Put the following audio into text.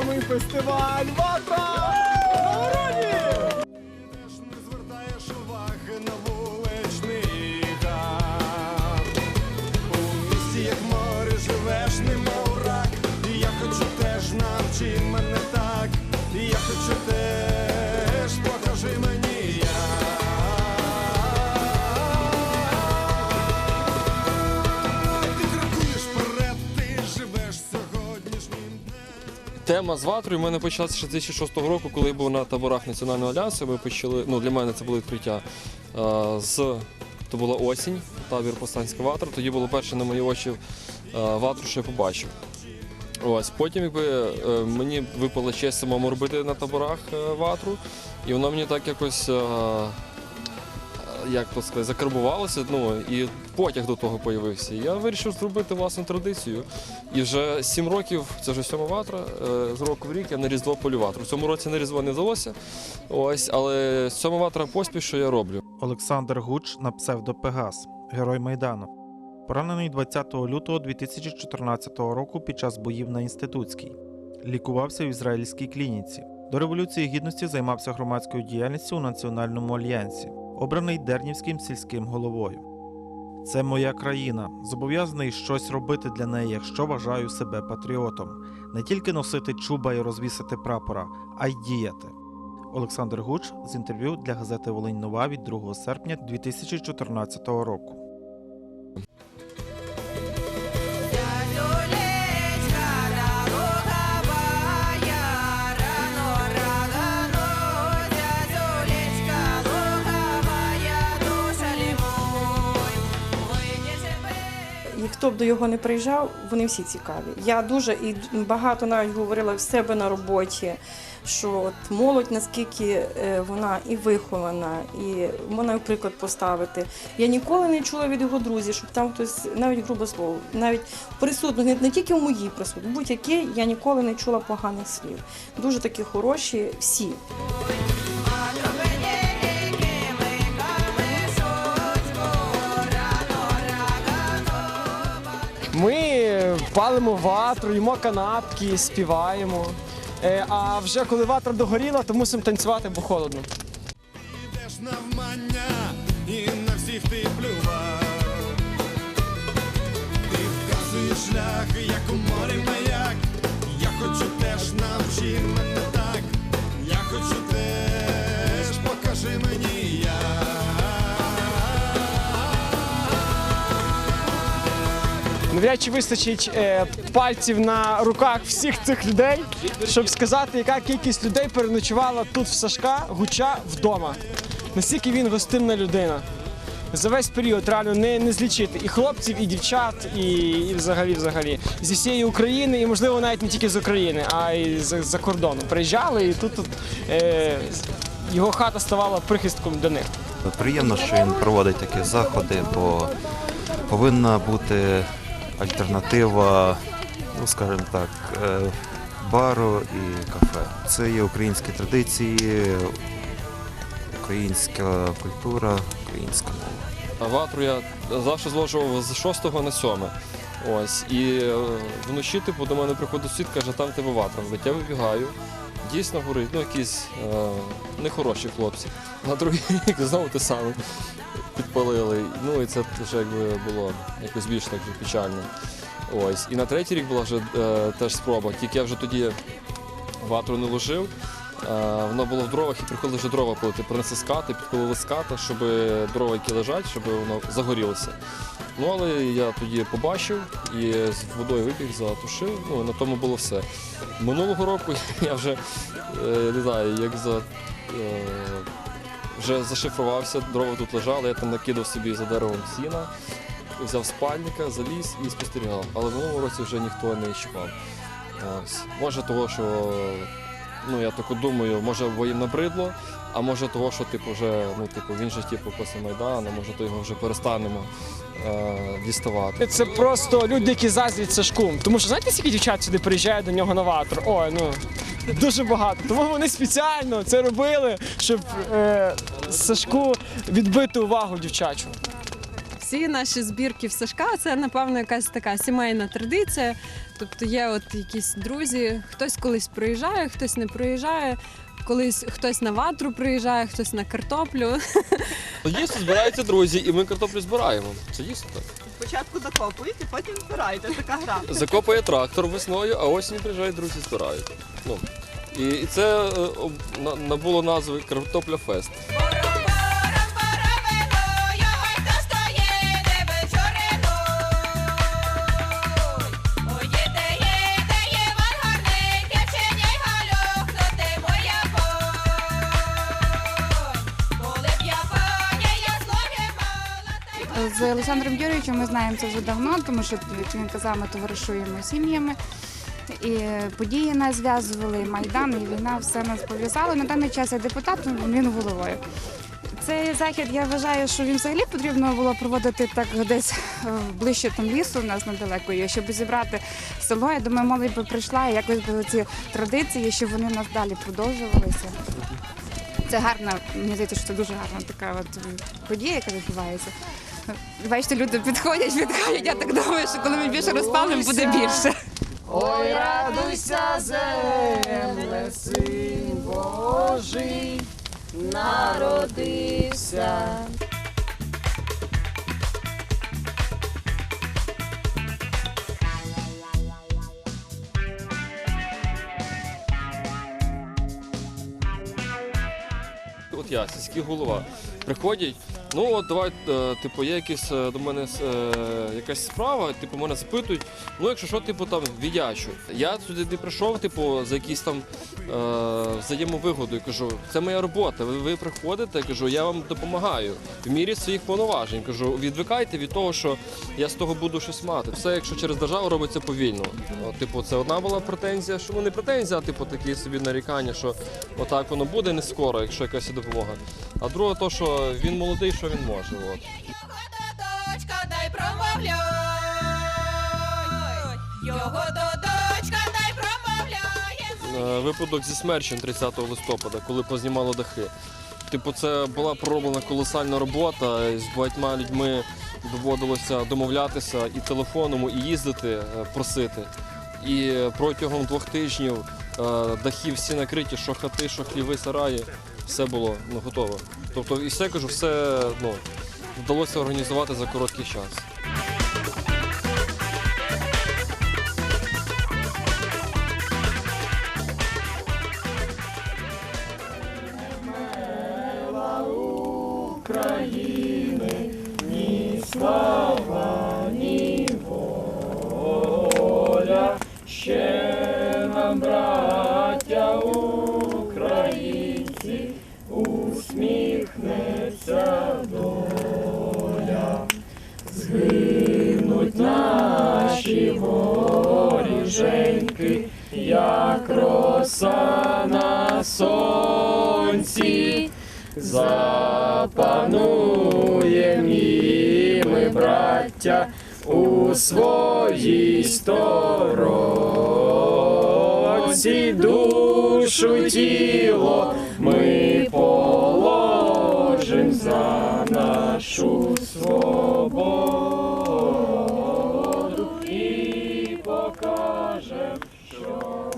Відомий фестиваль Ватра! Тема з ватрою в мене почалася ще 2006 року, коли я був на таборах Національного альянсу. Ми почали, ну для мене це було відкриття. е, З то була осінь, табір Повстанська ватра. Тоді було перше на мої очі е, ватру, що я побачив. Ось потім, якби е, мені випала честь самому робити на таборах ватру, і воно мені так якось. е, Як то сказати, закарбувалося, ну і потяг до того появився. Я вирішив зробити власну традицію. І вже сім років, це вже сьома ватра, е, з року в рік я на Різдво полю. В цьому році на Різдво не вдалося. Ось, але сьома ватра поспіль, що я роблю. Олександр Гуч на псевдо Пегас, герой Майдану. Поранений 20 лютого 2014 року під час боїв на інститутській. Лікувався в ізраїльській клініці. До Революції Гідності займався громадською діяльністю у Національному альянсі, обраний Дернівським сільським головою. Це моя країна. Зобов'язаний щось робити для неї, якщо вважаю себе патріотом. Не тільки носити чуба і розвісити прапора, а й діяти. Олександр Гуч з інтерв'ю для газети Волинь Нова від 2 серпня 2014 року. До його не приїжджав, вони всі цікаві. Я дуже і багато навіть говорила в себе на роботі, що от молодь наскільки е, вона і вихована, і можна приклад поставити. Я ніколи не чула від його друзів, щоб там хтось навіть грубо слово, навіть присутно, не, не тільки в моїй присутності, будь-яке я ніколи не чула поганих слів. Дуже такі хороші всі. Палимо ватру, їмо канапки, співаємо. Е, А вже коли ватра догоріла, то мусимо танцювати, бо холодно. Ідеш навмання Навряд чи вистачить е, пальців на руках всіх цих людей, щоб сказати, яка кількість людей переночувала тут в Сашка Гуча вдома. Наскільки він гостинна людина. За весь період реально не, не злічити і хлопців, і дівчат, і, і взагалі, взагалі зі всієї України, і можливо навіть не тільки з України, а й за, за кордону. Приїжджали, і тут, тут е, його хата ставала прихистком для них. Приємно, що він проводить такі заходи, бо повинна бути альтернатива, ну скажімо так, е, бару і кафе. Це є українські традиції, українська культура, українська мова. Ватру я завжди зложував з 6 на 7. Ось. І е, вночі, типу, до мене приходить сусід, каже, там тебе ватра. горить». Я вибігаю. Дійсно горить, ну якісь е, нехороші хлопці. На другий рік знову те саме підпалили. Ну і це вже якби було якось більш так печально. Ось. І на третій рік була вже е, теж спроба. Тільки я вже тоді ватру не ложив. Е, Воно було в дровах і приходили вже дрова пилити. Принесли підпалили з хати, щоб дрова, які лежать, щоб воно загорілося. Ну, але я тоді побачив і з водою вибіг, затушив. Ну, на тому було все. Минулого року я вже е, не знаю, як за. е, Вже зашифрувався, дрова тут лежали, я там накидав собі за деревом сіна, взяв спальника, заліз і спостерігав. Але в минулому році вже ніхто не чіпав. Ось. Може того, що ну я так думаю, може бо набридло, а може того, що типу вже ну типу він же типу після Майдану, може то його вже перестанемо е, діставати. Це просто люди, які заздрять Сашку. Тому що знаєте, скільки дівчат сюди приїжджають до нього на ватру? Ой, ну дуже багато. Тому вони спеціально це робили, щоб е, Сашку відбити увагу дівчачу. Всі наші збірки в Сашка це, напевно, якась така сімейна традиція. Тобто є от якісь друзі, хтось колись приїжджає, хтось не приїжджає. Колись хтось на ватру приїжджає, хтось на картоплю. Ну, Дійсно збираються друзі, і ми картоплю збираємо. Це дійсно так. Спочатку закопуєте, потім збираєте. Така гра. Закопує трактор весною, а осінь приїжджають друзі, збирають. Ну, і, і це е, об- на- набуло назви Картопля Фест. З Олександром Юрійовичем ми знаємо це вже давно, тому що він казав, ми товаришуємо сім'ями. І події нас зв'язували, і Майдан, і війна, все нас пов'язало. На даний час я депутат, він головою. Цей захід я вважаю, що він взагалі потрібно було проводити так десь е, ближче там лісу у нас недалеко, є, щоб зібрати село. Я думаю, молодь би прийшла і якось би ці традиції, щоб вони у нас далі продовжувалися. Це гарна, мені здається, що це дуже гарна така от подія, яка відбувається. Бачите, люди підходять, підходять. Я так думаю, що коли ми більше розпалимо, буде більше. Ой, радуйся, земле, син Божий, народився. От я, сільський голова. Приходять, ну от давай, е, типу, є якісь е, до мене е, якась справа, типу, мене запитують, ну якщо що, типу там віддячу. Я сюди не прийшов, типу, за якісь там е, взаємовигоду. Я кажу, це моя робота. Ви, ви приходите, я кажу, я вам допомагаю в мірі своїх повноважень. Кажу, відвикайте від того, що я з того буду щось мати. Все, якщо через державу робиться повільно. От, типу, це одна була претензія, що ну не претензія, а типу такі собі нарікання, що отак воно буде не скоро, якщо якась допомога. А друге, то що він молодий, що він може. От. Дочка, дай промовляй. Його дай промовляй. Е, Випадок зі смерчем 30 листопада, коли познімало дахи. Типу, це була пророблена колосальна робота. і З багатьма людьми доводилося домовлятися і телефоном, і їздити, е, просити. І протягом двох тижнів е, дахи всі накриті, що хати, що хліви, сараї, все було ну, готове. Тобто, і все я кажу, все ну, вдалося організувати за короткий час. України, ні слава. ця доля, згинуть наші воріженьки, як роса на сонці, запанує і ми, браття, у своїй сторонці душу тіло ми по за нашу свободу і покажем, що.